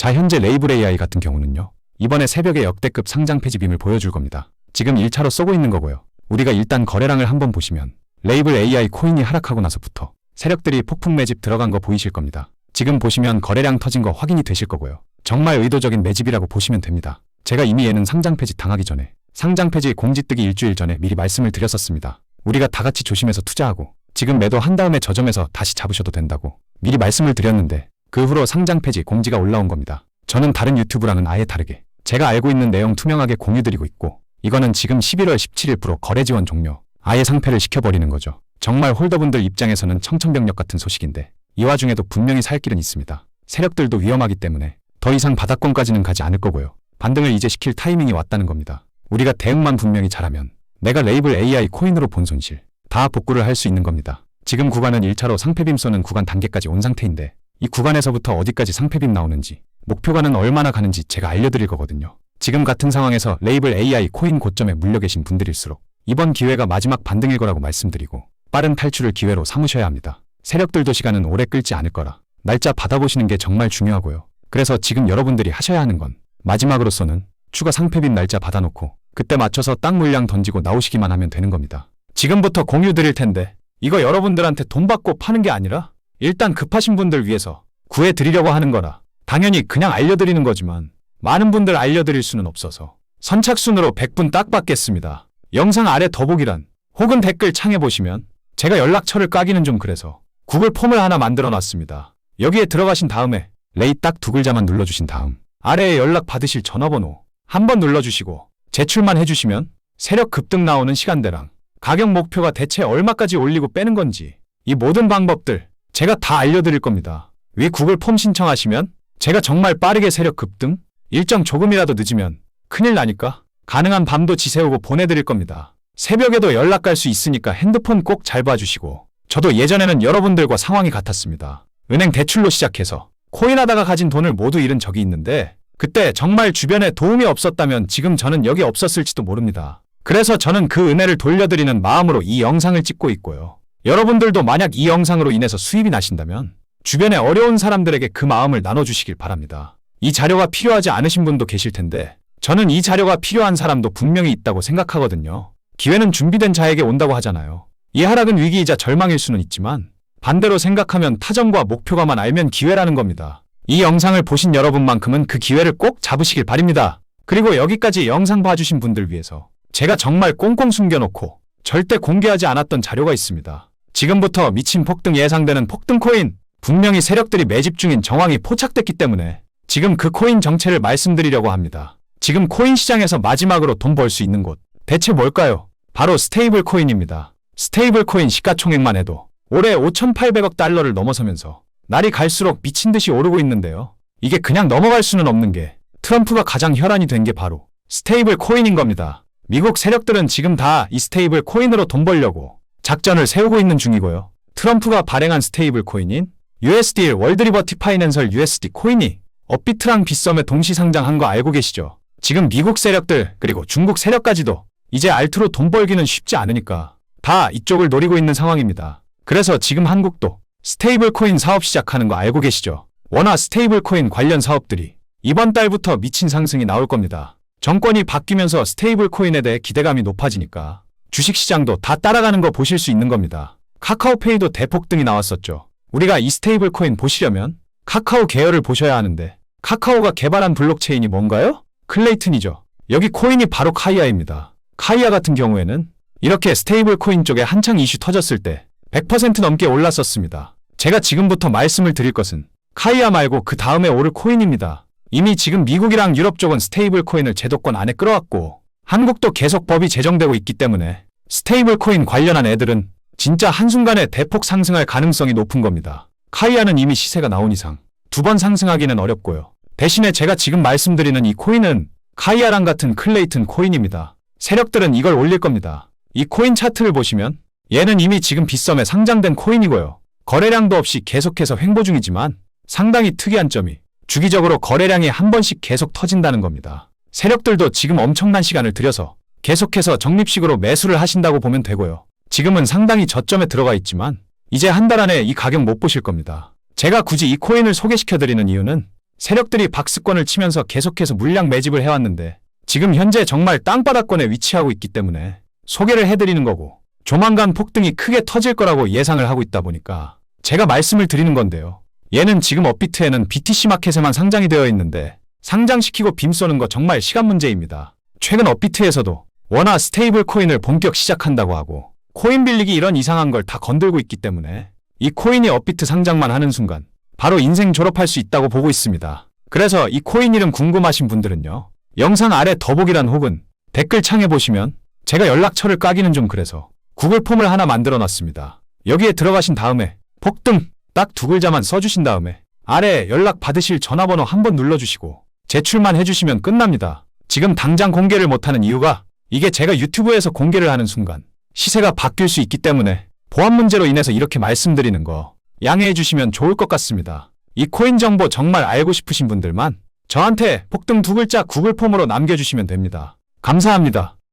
자, 현재 레이블 AI 같은 경우는요. 이번에 새벽에 역대급 상장 폐지 빔을 보여줄 겁니다. 지금 1차로 쏘고 있는 거고요. 우리가 일단 거래량을 한번 보시면 레이블 AI 코인이 하락하고 나서부터 세력들이 폭풍 매집 들어간 거 보이실 겁니다. 지금 보시면 거래량 터진 거 확인이 되실 거고요. 정말 의도적인 매집이라고 보시면 됩니다. 제가 이미 얘는 상장 폐지 당하기 전에 상장 폐지 공지 뜨기 일주일 전에 미리 말씀을 드렸었습니다. 우리가 다 같이 조심해서 투자하고 지금 매도 한 다음에 저점에서 다시 잡으셔도 된다고 미리 말씀을 드렸는데 그 후로 상장 폐지 공지가 올라온 겁니다. 저는 다른 유튜브랑은 아예 다르게 제가 알고 있는 내용 투명하게 공유드리고 있고 이거는 지금 11월 17일 프로 거래 지원 종료 아예 상패를 시켜버리는 거죠. 정말 홀더분들 입장에서는 청천벽력 같은 소식인데 이 와중에도 분명히 살 길은 있습니다. 세력들도 위험하기 때문에 더 이상 바닥권까지는 가지 않을 거고요. 반등을 이제 시킬 타이밍이 왔다는 겁니다. 우리가 대응만 분명히 잘하면 내가 레이블 AI 코인으로 본 손실 다 복구를 할 수 있는 겁니다. 지금 구간은 1차로 상패빔 쏘는 구간 단계까지 온 상태인데 이 구간에서부터 어디까지 상패빔 나오는지 목표가는 얼마나 가는지 제가 알려드릴 거거든요. 지금 같은 상황에서 레이블 AI 코인 고점에 물려 계신 분들일수록 이번 기회가 마지막 반등일 거라고 말씀드리고 빠른 탈출을 기회로 삼으셔야 합니다. 세력들도 시간은 오래 끌지 않을 거라 날짜 받아보시는 게 정말 중요하고요. 그래서 지금 여러분들이 하셔야 하는 건 마지막으로서는 추가 상패빈 날짜 받아놓고 그때 맞춰서 땅 물량 던지고 나오시기만 하면 되는 겁니다. 지금부터 공유 드릴 텐데 이거 여러분들한테 돈 받고 파는 게 아니라 일단 급하신 분들 위해서 구해 드리려고 하는 거라 당연히 그냥 알려드리는 거지만 많은 분들 알려드릴 수는 없어서 선착순으로 100분 딱 받겠습니다. 영상 아래 더보기란 혹은 댓글 창에 보시면 제가 연락처를 까기는 좀 그래서 구글 폼을 하나 만들어 놨습니다. 여기에 들어가신 다음에 레이 딱 두 글자만 눌러주신 다음 아래에 연락 받으실 전화번호 한번 눌러주시고 제출만 해주시면 세력 급등 나오는 시간대랑 가격 목표가 대체 얼마까지 올리고 빼는 건지 이 모든 방법들 제가 다 알려드릴 겁니다. 위 구글 폼 신청하시면 제가 정말 빠르게 세력 급등 일정 조금이라도 늦으면 큰일 나니까 가능한 밤도 지새우고 보내드릴 겁니다. 새벽에도 연락 갈 수 있으니까 핸드폰 꼭 잘 봐주시고 저도 예전에는 여러분들과 상황이 같았습니다. 은행 대출로 시작해서 코인 하다가 가진 돈을 모두 잃은 적이 있는데 그때 정말 주변에 도움이 없었다면 지금 저는 여기 없었을지도 모릅니다. 그래서 저는 그 은혜를 돌려드리는 마음으로 이 영상을 찍고 있고요. 여러분들도 만약 이 영상으로 인해서 수입이 나신다면 주변에 어려운 사람들에게 그 마음을 나눠주시길 바랍니다. 이 자료가 필요하지 않으신 분도 계실 텐데 저는 이 자료가 필요한 사람도 분명히 있다고 생각하거든요. 기회는 준비된 자에게 온다고 하잖아요. 이 하락은 위기이자 절망일 수는 있지만 반대로 생각하면 타점과 목표가만 알면 기회라는 겁니다. 이 영상을 보신 여러분만큼은 그 기회를 꼭 잡으시길 바랍니다. 그리고 여기까지 영상 봐주신 분들 위해서 제가 정말 꽁꽁 숨겨놓고 절대 공개하지 않았던 자료가 있습니다. 지금부터 미친 폭등 예상되는 폭등 코인 분명히 세력들이 매집 중인 정황이 포착됐기 때문에 지금 그 코인 정체를 말씀드리려고 합니다. 지금 코인 시장에서 마지막으로 돈 벌 수 있는 곳 대체 뭘까요? 바로 스테이블 코인입니다. 스테이블 코인 시가총액만 해도 올해 5,800억 달러를 넘어서면서 날이 갈수록 미친 듯이 오르고 있는데요. 이게 그냥 넘어갈 수는 없는 게 트럼프가 가장 혈안이 된 게 바로 스테이블 코인인 겁니다. 미국 세력들은 지금 다 이 스테이블 코인으로 돈 벌려고 작전을 세우고 있는 중이고요. 트럼프가 발행한 스테이블 코인인 USD 월드 리버티 파이낸셜 USD 코인이 업비트랑 빗썸에 동시 상장한 거 알고 계시죠? 지금 미국 세력들 그리고 중국 세력까지도 이제 알트로 돈 벌기는 쉽지 않으니까 다 이쪽을 노리고 있는 상황입니다. 그래서 지금 한국도 스테이블 코인 사업 시작하는 거 알고 계시죠? 워낙 스테이블 코인 관련 사업들이 이번 달부터 미친 상승이 나올 겁니다. 정권이 바뀌면서 스테이블 코인에 대해 기대감이 높아지니까 주식 시장도 다 따라가는 거 보실 수 있는 겁니다. 카카오페이도 대폭등이 나왔었죠. 우리가 이 스테이블 코인 보시려면 카카오 계열을 보셔야 하는데 카카오가 개발한 블록체인이 뭔가요? 클레이튼이죠. 여기 코인이 바로 카이아입니다. 카이아 같은 경우에는 이렇게 스테이블 코인 쪽에 한창 이슈 터졌을 때 100% 넘게 올랐었습니다. 제가 지금부터 말씀을 드릴 것은 카이아 말고 그 다음에 오를 코인입니다. 이미 지금 미국이랑 유럽 쪽은 스테이블 코인을 제도권 안에 끌어왔고 한국도 계속 법이 제정되고 있기 때문에 스테이블 코인 관련한 애들은 진짜 한순간에 대폭 상승할 가능성이 높은 겁니다. 카이아는 이미 시세가 나온 이상 두 번 상승하기는 어렵고요. 대신에 제가 지금 말씀드리는 이 코인은 카이아랑 같은 클레이튼 코인입니다. 세력들은 이걸 올릴 겁니다. 이 코인 차트를 보시면 얘는 이미 지금 빗썸에 상장된 코인이고요. 거래량도 없이 계속해서 횡보 중이지만 상당히 특이한 점이 주기적으로 거래량이 한 번씩 계속 터진다는 겁니다. 세력들도 지금 엄청난 시간을 들여서 계속해서 적립식으로 매수를 하신다고 보면 되고요. 지금은 상당히 저점에 들어가 있지만 이제 한 달 안에 이 가격 못 보실 겁니다. 제가 굳이 이 코인을 소개시켜 드리는 이유는 세력들이 박스권을 치면서 계속해서 물량 매집을 해왔는데 지금 현재 정말 땅바닥권에 위치하고 있기 때문에 소개를 해드리는 거고 조만간 폭등이 크게 터질 거라고 예상을 하고 있다 보니까 제가 말씀을 드리는 건데요. 얘는 지금 업비트에는 BTC 마켓에만 상장이 되어 있는데 상장시키고 빔 쏘는 거 정말 시간 문제입니다. 최근 업비트에서도 원화 스테이블 코인을 본격 시작한다고 하고 코인 빌리기 이런 이상한 걸 다 건들고 있기 때문에 이 코인이 업비트 상장만 하는 순간 바로 인생 졸업할 수 있다고 보고 있습니다. 그래서 이 코인 이름 궁금하신 분들은요. 영상 아래 더보기란 혹은 댓글 창에 보시면 제가 연락처를 까기는 좀 그래서 구글 폼을 하나 만들어 놨습니다. 여기에 들어가신 다음에 폭등 딱 두 글자만 써주신 다음에 아래 연락 받으실 전화번호 한번 눌러주시고 제출만 해주시면 끝납니다. 지금 당장 공개를 못하는 이유가 이게 제가 유튜브에서 공개를 하는 순간 시세가 바뀔 수 있기 때문에 보안 문제로 인해서 이렇게 말씀드리는 거 양해해 주시면 좋을 것 같습니다. 이 코인 정보 정말 알고 싶으신 분들만 저한테 폭등 두 글자 구글 폼으로 남겨주시면 됩니다. 감사합니다.